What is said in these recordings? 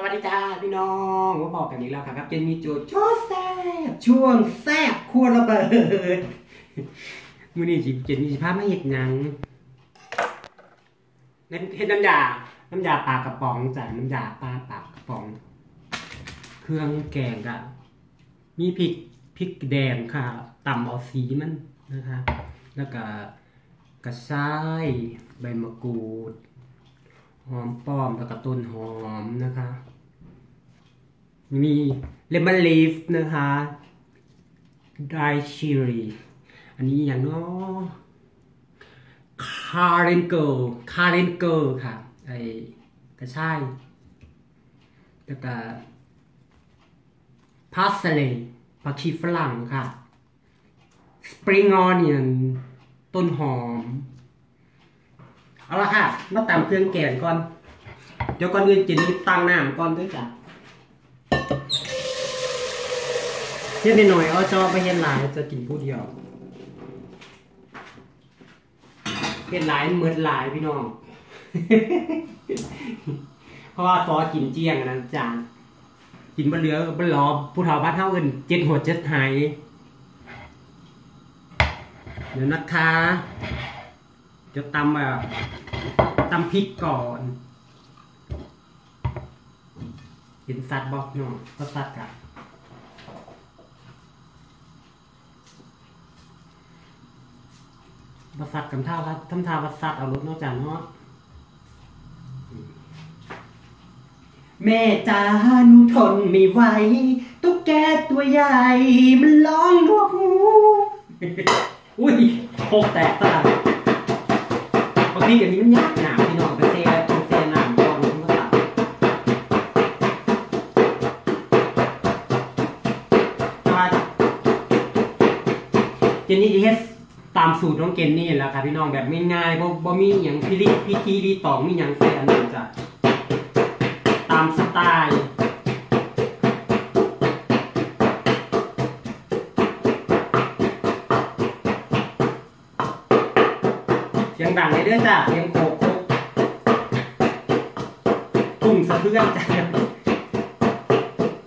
สวัสดีจ้าพี่น้องมาบอกกันอีกแล้วครับเจนมีโจโจแซบช่วงแซบครัวระเบิดมือนี้สิเจนมีสิพามาเฮ็ดหยังเน้นเฮ็ดน้ำยา น้ำยาปลากระป๋องจ้ะน้ำยาปลาปากกระป๋อง เครื่องแกงก็มีพริกพริกแดงค่ะตำเอาสีมันนะคะ แล้วก็กระชายใบมะกรูด หอมป้อมแล้วก็ต้นหอมนะคะ มีเลมอนลีฟนะคะ dry chili อันนี้อย่างนาะคาเรนเกิลคาเรนเกิลค่ะ ไอ้กระชายแล้วก็พาสเลผักชีฝรั่งค่ะ สปริงออเนียนต้นหอม เอาละค่ะ มาตามเครื่องแกงก่อน เดี๋ยวก่อนอื่นจะนี้ตั้งน้ำก่อนด้วยจ้ะเฮ็ดหน่อยเอาจอไปเฮ็ดหลายจะกินผู้เดียวเฮ็ดหลายเหมือนหลายพี่น้อง เพราะว่าซอกินเจียงนนั้นจ้ากินบะเหลือบะหลอผู้เฒ่าบ้านเฮาอิ้นเจ็ดหัวเจ็ดหายเดี๋ยวนะคะ จะตำแบบตำพริกก่อน เห็นสัตว์บอกเนาะก็สัตว์กันบสัตว์กับท่าวัดทำท่าวัสัตว์เอารถนอกจากเนาะแม่จ้าหนูทนไม่ไหวตุ๊กแกตัวใหญ่ มันร้องรวกหูอุ้ยโคกแตกตา ดบางทีอย่างนี้มันยากหนาพี่น้องไปเซ่ไปเซ่หนามกอนมันก็ตัดว่าเจนนี่จะเฮ็ดตามสูตรน้องเกนนี่แหละครับพี่น้องแบบง่ายๆบ่บ่มีอย่างพิธีพิธีรีตองมีอย่างใส่อันนั้นจ้ะตามสไตล์ เสียงในเรื่องจากเสียงโคกตุ่มสะเทือนจ้ะ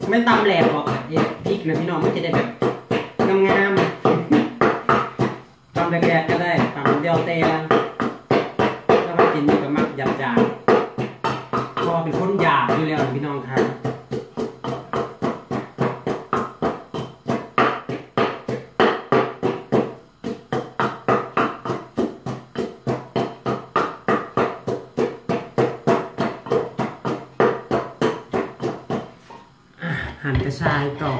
ไม่ตำแหลกหรอกเอ๊ะพริกนะพี่น้องมันจะได้แบบงามๆตำแหลกๆก็ได้ตำเดียวเตะ หั่นกระชายต่อ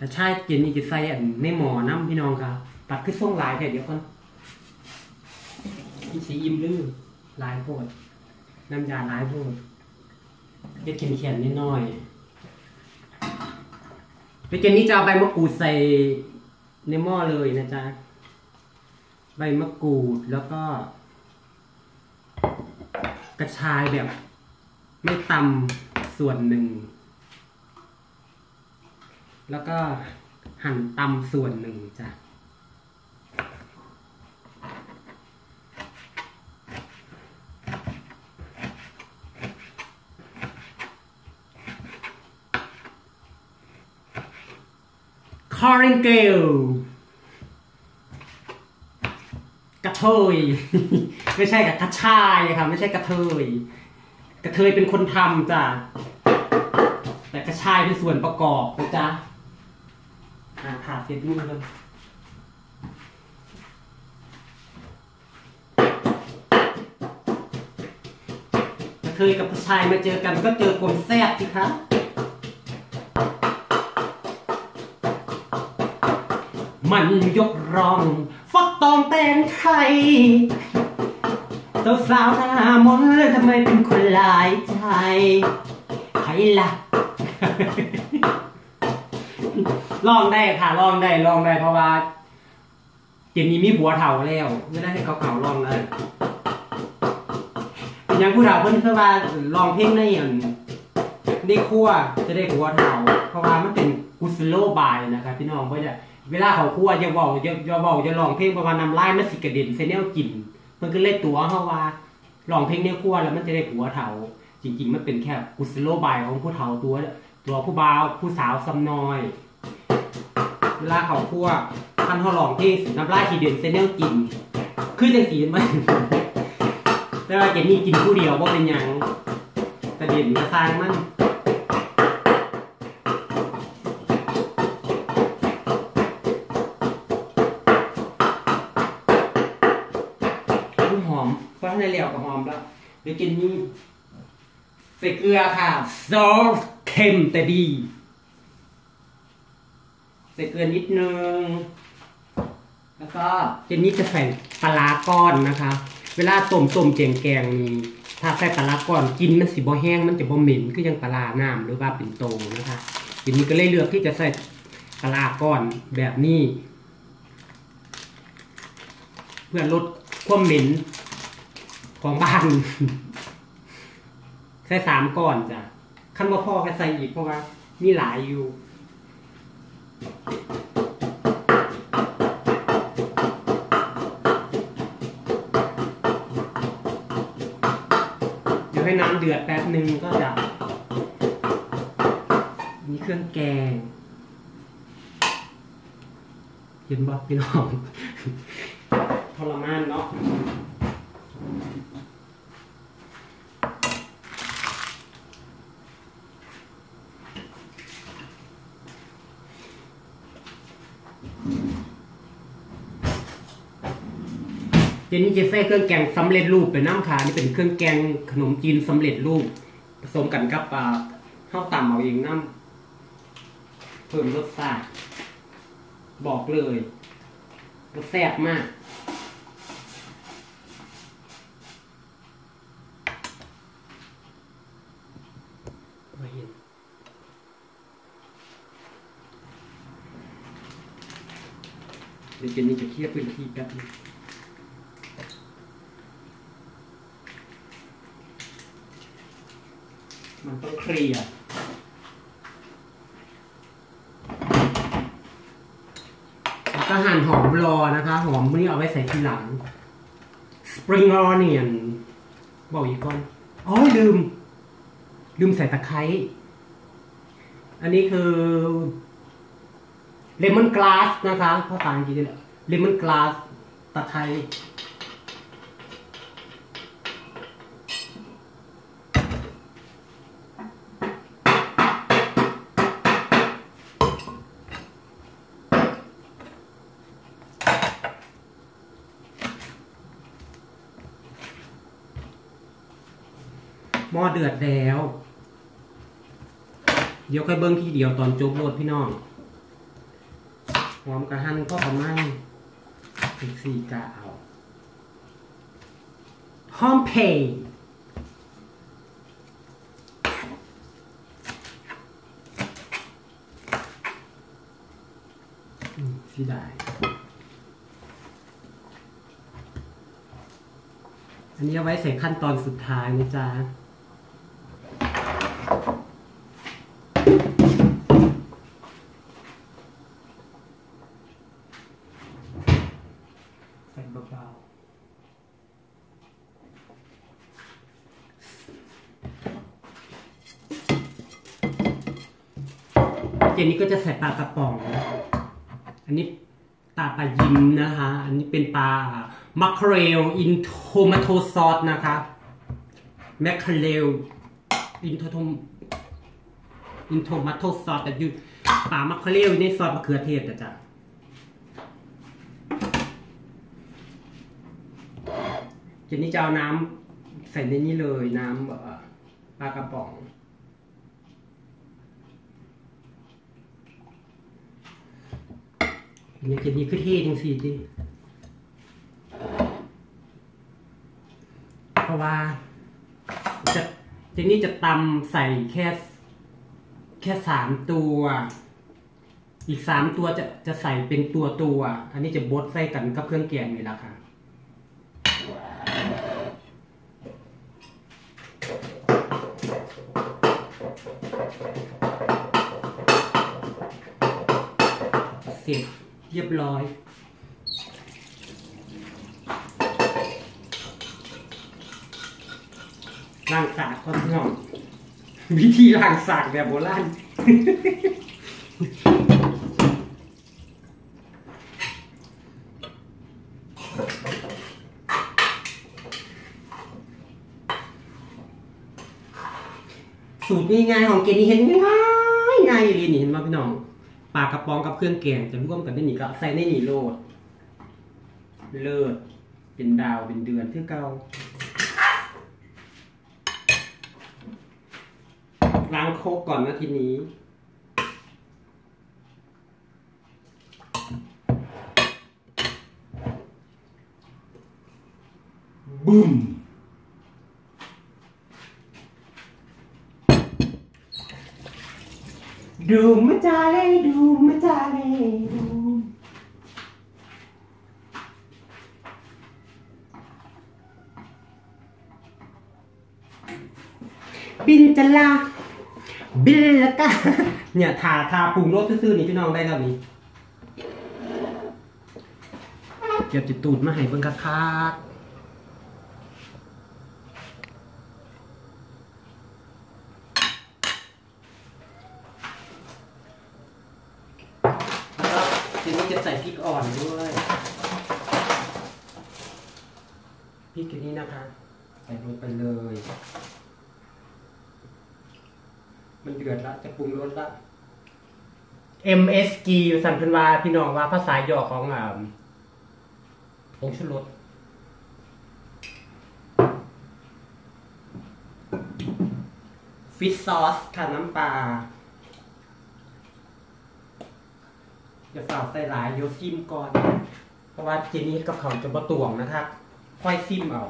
กระชายกินนี่จะใส่อันในหมอน้ำพี่น้องครับตัดขึ้นส่งลายแค่เดียวก่อนสีอิ่มลือลายโพดน้ำยาลายโพดเด็ดเขียนๆนิดหน่อยไปเจนนี้จะเอาใบมะกรูดใส่ในหม้อเลยนะจ๊ะใบมะกรูดแล้วก็ กระชายแบบ ไม่ตำ ส่วนหนึ่ง แล้วก็หั่นตำส่วนหนึ่งจ้ะคอรินเกลกระเทย ไม่ใช่กับกระชายครับไม่ใช่กระเทย กระเทยเป็นคนทำจ้ะแต่กระชายเป็นส่วนประกอบนะจ๊ะอ่าผ่าเสร็จนู่นเลยกระเทยกับกระชายมาเจอกันก็เจอคนแซ่บสิคะมันยกรอง ฟักตองแตงไทย สาวสาวหน้ามนต์ทำไมเป็นคนหลายใจใครล่ะลองได้ค่ะลองได้ลองได้เพราะว่าเจนนี้มีผัวเถ่าแล้วไม่ได้ให้เขาเก่าลองเลยยังผู้เฒ่าเพิ่นคือว่าลองเพลงในอย่างได้คั่วจะได้ผัวเถ่าเพราะว่ามันเป็นกุสโลบายนะครับพี่น้องเพราะจะเวลาเขาคั่วจะบอกจะจะบอกจะลองเพลงเพราะว่าน้ำลายมันสิกระเด็นเซเนลกิน มันก็เลยตัวเขาว่าลองเพลงในครัวแล้วมันจะได้ผัวเถาจริง ๆ มันเป็นแค่กุศโลบายของผู้เฒ่าตัวตัวผู้บ่าวผู้สาวซำน้อย เวลาเขาครัวคันเขาลองเพลงสีน้ำลายขีเด่นเซนเนลกินคือจังสีมันแต่ว่าเจนี่กินผู้เดียวว่าเป็นหยังแต่เด่นกระซางมัน ห อมเพราะในเหลวกับหอมแล้วเดี๋ยวกินนี่ใส่เกลือค่ะซอสเค็มแต่ดีใส่เกลือนิดนึง แล้วก็เจนนี่จะใส่ปลาร้าก้อนนะคะ เวลาต้มต้มแกงแกงนี่ถ้าใส่ปลาร้าก้อนกินมันสิบ่แห้งมันจะบ่เหม็นคือยังปลาร้าน้ำหรือว่าเป็นโตนะคะเจนนี่ก็เลยเลือกที่จะใส่ปลาร้าก้อนแบบนี้ เพื่อลดความเหม็น ของบ้านใส่สามก่อนจ้ะขั้นว่าพ่อก็ใส่อีกเพราะว่า มีหลายอยู่เดี๋ยวให้น้ำเดือดแป๊บหนึ่งก็จะ มีเครื่องแกง เห็นบอกพี่น้องทรมานเนาะ เจนนี่จะใส่เครื่องแกงสำเร็จรูปเป็นน้ำขานี่เป็นเครื่องแกงขนมจีนสำเร็จรูป ผสมกันกับอ่าข้าวต่ำเอาเองน้ำเพิ่มรสชาติบอกเลยรสแซ่บมาก ไม่เห็น เดี๋ยวเจนนี่จะเคลียร์พื้นที่แป๊บนึงมันต้องเคลียร์แล้วก็หั่นหอมรอนะคะ หอมนี่เอาไว้ใส่ทีหลัง spring onion บอกอีกก่อนอ๋อลืม ลืมใส่ตะไคร้อันนี้คือ lemon grass นะคะภาษาอังกฤษ lemon grass ตะไคร้หม้อเดือดแล้ว เดี๋ยวค่อยเบิ้งทีเดียวตอนจบโลดพี่น้อง หอมกระหั่นก็ประมาณถึงสี่กะเอาหอมเพย์สีได้ อันนี้เอาไว้ใส่ขั้นตอนสุดท้ายนะจ๊ะ ใส่เบาๆ เจนนี้ก็จะใส่ปลากระป๋อง อันนี้ตาปลายิมนะคะ อันนี้เป็นปลามัคเคเรลอินโทมาโตซอสนะคะแมคเคเรลอินโทโทอินโทมาโตซอสแต่อยู่ปลามัคเคเรลในซอสมะเขือเทศอะจ้ะเจนนี่จะเอาน้ำใส่ในนี้เลยน้ำเอ่อปลากระป๋อง เนี่ยเจนนี่คือเท่จังสิดิเพราะว่าจะเจนนี่จะตำใส่แค่แค่สามตัว อีกสามตัวจะจะใส่เป็นตัวตัว อันนี้จะบดใส่กันกับเครื่องแกงนี่แหละค่ะเสร็จ เรียบร้อยล้างสากก่อนพี่น้องวิธีล้างสากแบบโบราณสูตรง่ายๆของเกนี่เห็นง่ายง่ายเลยนี่เห็นไหมพี่น้อง ปลากระป๋องกับเครื่องแกงจะร่วมกันได้หนีก็ใส่ในนี่โลด เลิศเป็นดาวเป็นเดือนที่เก่าล้างโคกก่อนนะทีนี้บึ้ม ดูมาจาเลยดูมาจาเลยดูบินจะลาบินละกะเนี่ยทาทาปรุงรสซื่อๆนี่พี่น้องได้แล้วนี่เก็บจิตตูดมาให้เบิ่งคักๆแล้วก็ ทีนี้จะใส่พริกอ่อนด้วยพริกอันนี้นะคะ ใส่ลงไปเลย มันเดือดละ จะปรุงรสละ MSG สันเพันวาพี่น้องว่าภาษาย่อของอ่าผงชูรสฟิชซอสค่ะน้ำปลา อย่าฝ่าใส่หลายโยซิมก่อน เพราะว่าทีนี้กับเขาจะบะตวงนะครับ ค่อยซิมเอา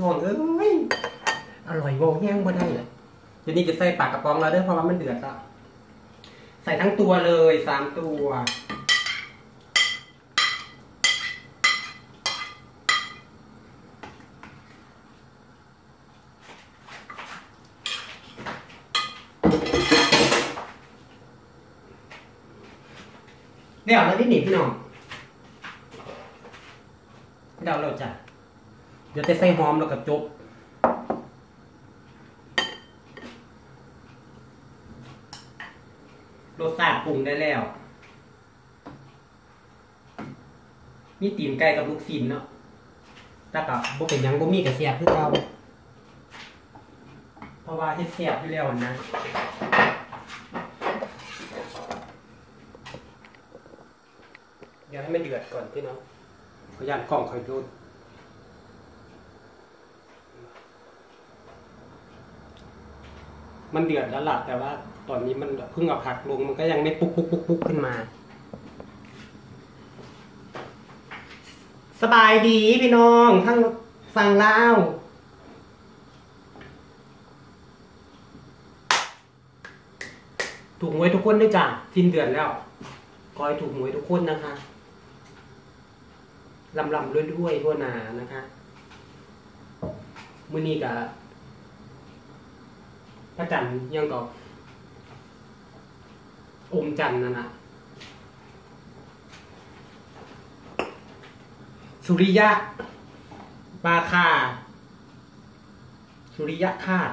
นอนเอ้ย อร่อยโวแห้งบ่ได้เลยทีนี้จะใส่ปากกระป๋องแล้วเด้อเพราะว่ามันเดือดแล้ว ใส่ทั้งตัวเลยสามตัว เดี๋ยวแล้วนี่หนีพี่น้องเดี๋ยวเราจะเดี๋ยวจะใส่หอมแล้วก็จบ รสชาติปรุงได้แล้ว มีตีนไก่กับลูกชิ้นเนาะแต่กับบ่เป็นหยังบ่มีกระเสียบคือเก่าเพราะว่าเฮ็ดเสียบอยู่แล้วนะเดี๋ยวให้มันเดือดก่อนพี่น้องขออนุญาตกล้องคอยดูมันเดือดแล้วล่ะแต่ว่า ตอนนี้มันเพิ่งเอาผักลงมันก็ยังไม่ปุ๊กปุ๊กปุ๊กปุ๊กขึ้นมา สบายดีพี่น้องทั้งฟังเล่าวถูกหวยทุกคนด้วยจ้ะสิ้นเดือนแล้วขอให้ถูกหวยทุกคนนะคะลำลำๆด้วยทั่วนานะคะมื้อนี้กับพระจันทร์ยังก็อ อมจันทร์นั่นนะสุริยะปาคา สุริยะคาด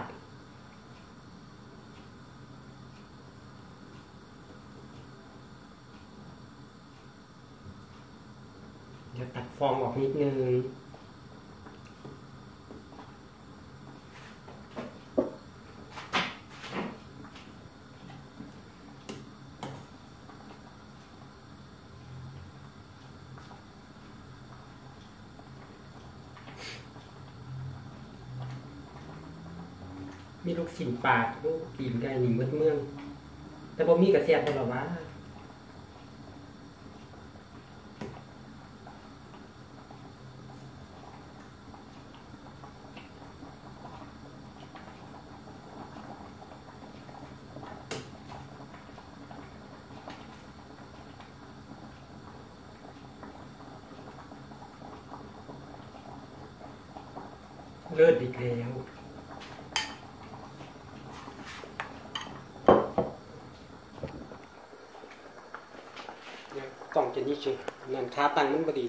เดี๋ยวตัดฟองออกนิดนึง มีลูกสินปากลูกตีนไก่หนิมเมืดเมือง แต่บ่มีกระเสียบบ่หรอวะเลิศอีกแล้ว นี่เฉยนั่นขาตั้งมันบดี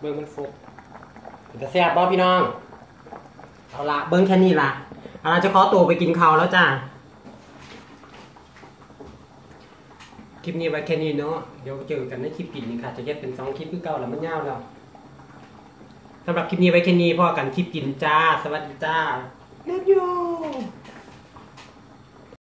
เบิ้งมันฟุกจะแซ่บบ่พี่น้อง เอาละเบิ้งแค่นี้ละเอาละจะขอตัวไปกินข้าวแล้วจ้าคลิปนี้ไว้แค่นี้เนาะ เดี๋ยวเจอกันในคลิปปิดนี่ค่ะ จะแยกเป็นสองคลิปคือเก่าแล้วมันยาวแล้ว สำหรับคลิปนี้ไว้แค่นี้พ่อกันคลิปกินจ้า สวัสดีจ้าเลิฟยู